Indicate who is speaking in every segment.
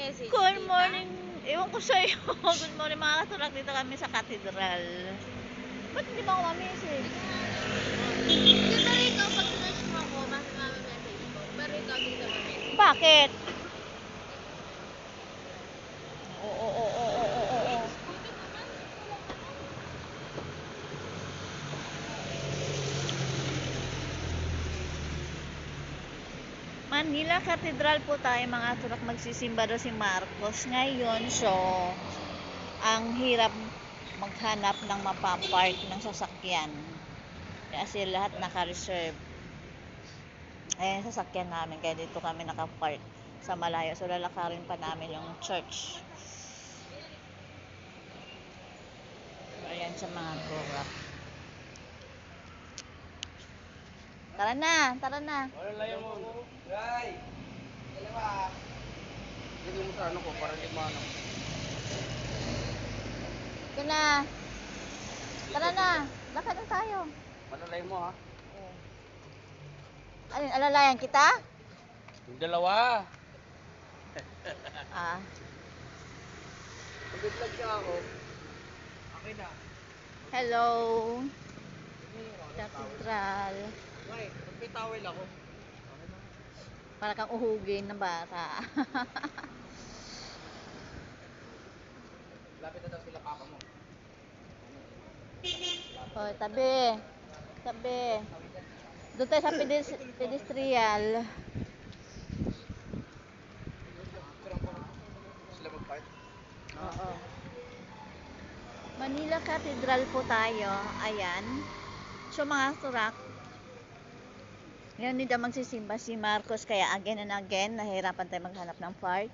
Speaker 1: message.
Speaker 2: Good morning. Ewan ko sa'yo. Good morning mga katurak. Dito kami sa katedral. Ba't hindi ba ako ma-message?
Speaker 1: Pero ikaw, pag search mo ako, bakit message ko? Pero ikaw, di ka ma-message.
Speaker 2: Bakit? Oo, oo, oo, oo, oo, oo. Manila Cathedral po tayo mga turak magsisimba daw si Marcos ngayon. So ang hirap maghanap ng mapapark ng sasakyan. Kasi lahat naka-reserve. Yung sasakyan namin kaya dito kami nakapark sa malayo. So lalakarin pa namin yung church. Ayan sa mga turak tara na tara na
Speaker 3: Wala layo mo. Ray! Dalawa. Lagyan mo sa ano ko para di maano.
Speaker 2: Ito na. Tara na. Lakad na tayo.
Speaker 3: Malalay mo ha.
Speaker 2: Alin, alalayan kita?
Speaker 3: Yung dalawa.
Speaker 2: Ah.
Speaker 3: Mag-vlog ka ako. Okay na.
Speaker 2: Hello. Cathedral.
Speaker 3: May, may towel ako.
Speaker 2: Para kang uhugin ng bata.
Speaker 3: Lapit na daw sila papa mo.
Speaker 2: o, tabi. Tabi. Doon tayo sa pedis- pedestrian.
Speaker 3: Sila mag-fight.
Speaker 2: Oo. Manila Cathedral po tayo. Ayan. So mga turak, ngayon hindi magsisimba si Marcos kaya again and again nahirapan tayo maghanap ng park.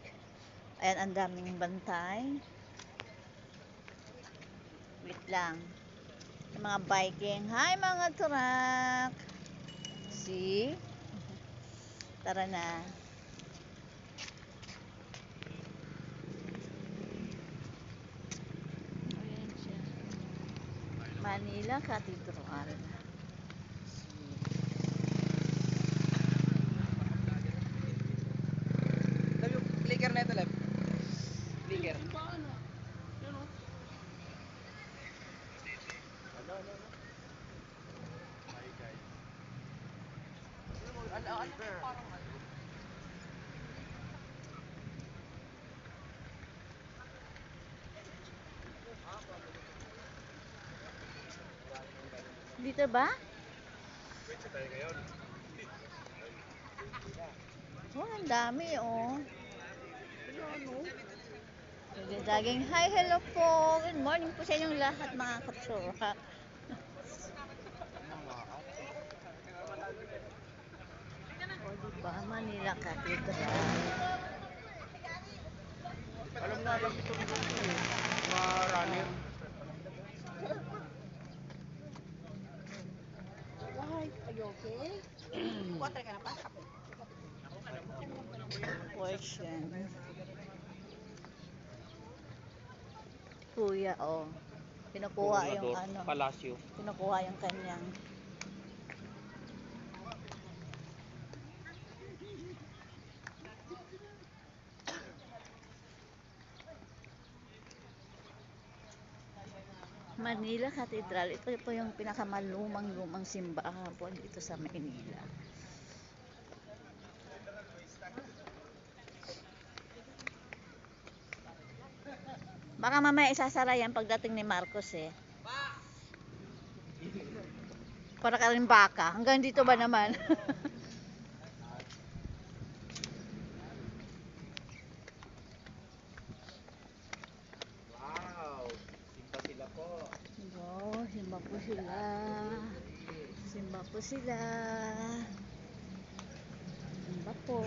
Speaker 2: Ayan, ang daming bantay. Wait lang. Yung mga biking. Hi mga turak! See? Tara na. Manila Cathedral.
Speaker 3: Love yung clicker na ito, love. Clicker. Paano? Yun o. Ano, ano, ano? Hi, guys. Ano, ano, parang ano?
Speaker 2: Dito ba? Oh, ang dami oh. Daging, hi, hello po. Good morning po sa inyong lahat mga katsura. Diba? Manila Cathedral.
Speaker 3: Alam na alam ito ito eh. Mga runner.
Speaker 1: Why? Are you okay? Water ka na pa?
Speaker 2: Portion. Kuya, oh. Pinukuha yung ano.
Speaker 3: Palacio.
Speaker 2: Pinukuha yung kanyang Manila Cathedral. Ito po yung pinakamalumang-lumang simbahan po dito sa Manila. Baka mamaya isasara yan pagdating ni Marcos eh. Para ka rin baka. Hanggang dito ba naman?
Speaker 3: Wow! Simpa sila po.
Speaker 2: oh, simba po sila. Simba po sila. Simba po.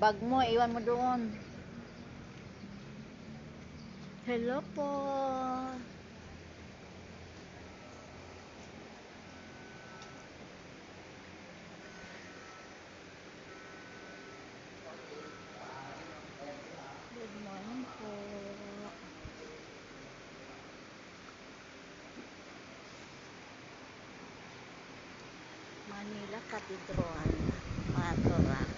Speaker 2: Bag mo, iwan mo doon. Hello po. Good morning po. Manila Cathedral, Matura.